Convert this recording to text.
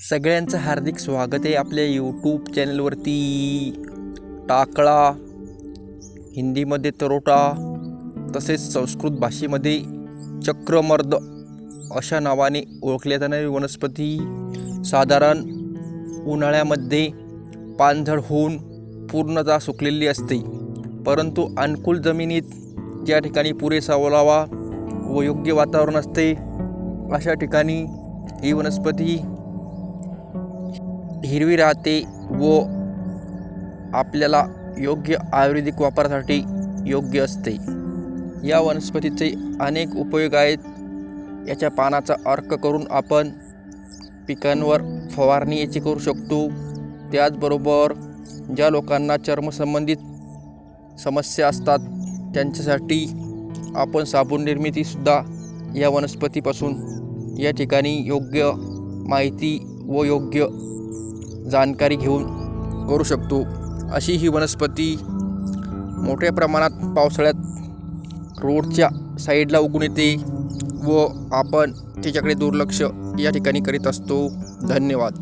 सगळ्यांचं हार्दिक स्वागत आहे आपल्या यूट्यूब चॅनलवरती टाकळा हिंदीमध्ये तरोटा तसेच संस्कृत भाषेमध्ये चक्रमर्द अशा नावाने ओळखल्या जाणारी वनस्पती साधारण उन्हाळ्यामध्ये पानझड होऊन पूर्णतः सुकलेली असते. परंतु अनुकूल जमिनीत ज्या ठिकाणी पुरेसा ओलावा व योग्य वातावरण असते अशा ठिकाणी ही वनस्पती हिरवी राहते व आपल्याला योग्य आयुर्वेदिक वापरासाठी योग्य असते. या वनस्पतीचे अनेक उपयोग आहेत. याच्या पानाचा अर्क करून आपण पिकांवर फवारणी याची करू शकतो. त्याचबरोबर ज्या लोकांना चर्मसंबंधित समस्या असतात त्यांच्यासाठी आपण साबण निर्मितीसुद्धा या वनस्पतीपासून या ठिकाणी योग्य माहिती व योग्य जाणकारी घेऊन करू शकतो. अशी ही वनस्पती मोठ्या प्रमाणात पावसाळ्यात रोडच्या साईडला उगून येते व आपण तिच्याकडे दुर्लक्ष या ठिकाणी करीत असतो. धन्यवाद.